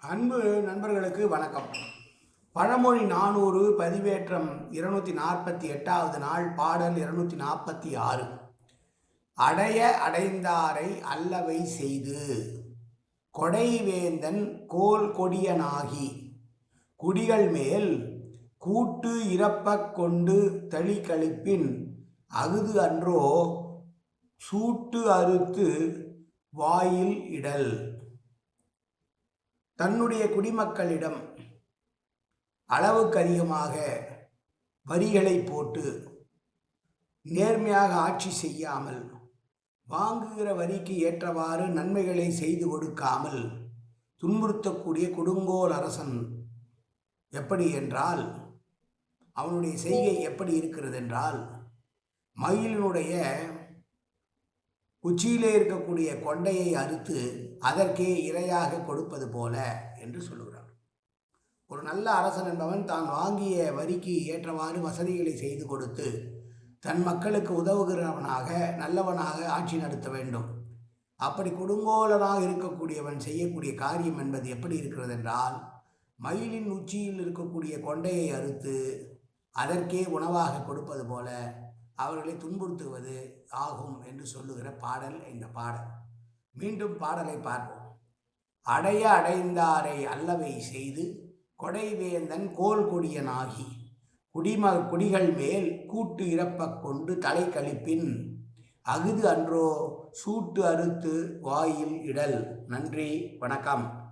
அன்பு நண்பர்களுக்கு வணக்கம். பழமொழி நானூறு பதிவேற்றம் இருநூத்தி நாற்பத்தி எட்டாவது நாள் பாடல் இருநூத்தி நாற்பத்தி ஆறு. அடைய அடைந்தாரை அல்லவை செய்து கொடைவேந்தன் கோல் கொடியனாகி குடிகள் மேல் கூட்டு இறப்பக் கொண்டு தளி கழிப்பின் அகுது அன்றோ சூட்டு அறுத்து வாயில் இடல். தன்னுடைய குடிமக்களிடம் அளவுக்கு அதிகமாக வரிகளை போட்டு நேர்மையாக ஆட்சி செய்யாமல் வாங்குகிற வரிக்கு ஏற்றவாறு நன்மைகளை செய்து கொடுக்காமல் துன்புறுத்தக்கூடிய கொடுங்கோல் அரசன் எப்படி என்றால் அவனுடைய செய்கை எப்படி இருக்கிறது என்றால் மயிலினுடைய உச்சியிலே இருக்கக்கூடிய கொண்டையை அறுத்து அதற்கே இரையாக கொடுப்பது போல என்று சொல்லுகிறார். ஒரு நல்ல அரசன் என்பவன் தான் வாங்கிய வரிக்கு ஏற்றவாறு வசதிகளை செய்து கொடுத்து தன் மக்களுக்கு உதவுகிறவனாக நல்லவனாக ஆட்சி நடத்த வேண்டும். அப்படி கொடுங்கோலனாக இருக்கக்கூடியவன் செய்யக்கூடிய காரியம் என்பது எப்படி இருக்கிறது என்றால் மயிலின் உச்சியில் இருக்கக்கூடிய கொண்டையை அறுத்து அதற்கே உணவாக கொடுப்பது போல அவர்களை துன்புறுத்துவது ஆகும் என்று சொல்லுகிற பாடல் இந்த பாடல். மீண்டும் பாடலை பார்ப்போம். அடைய அடைந்தாரை அல்லவை செய்து கொடைவேந்தன் கோல் கொடியனாகி குடிம குடிகள் மேல் கூட்டு இறப்ப கொண்டு தலை கழிப்பின் அகுது அன்றோ சூட்டு அறுத்து வாயில் இடல். நன்றி வணக்கம்.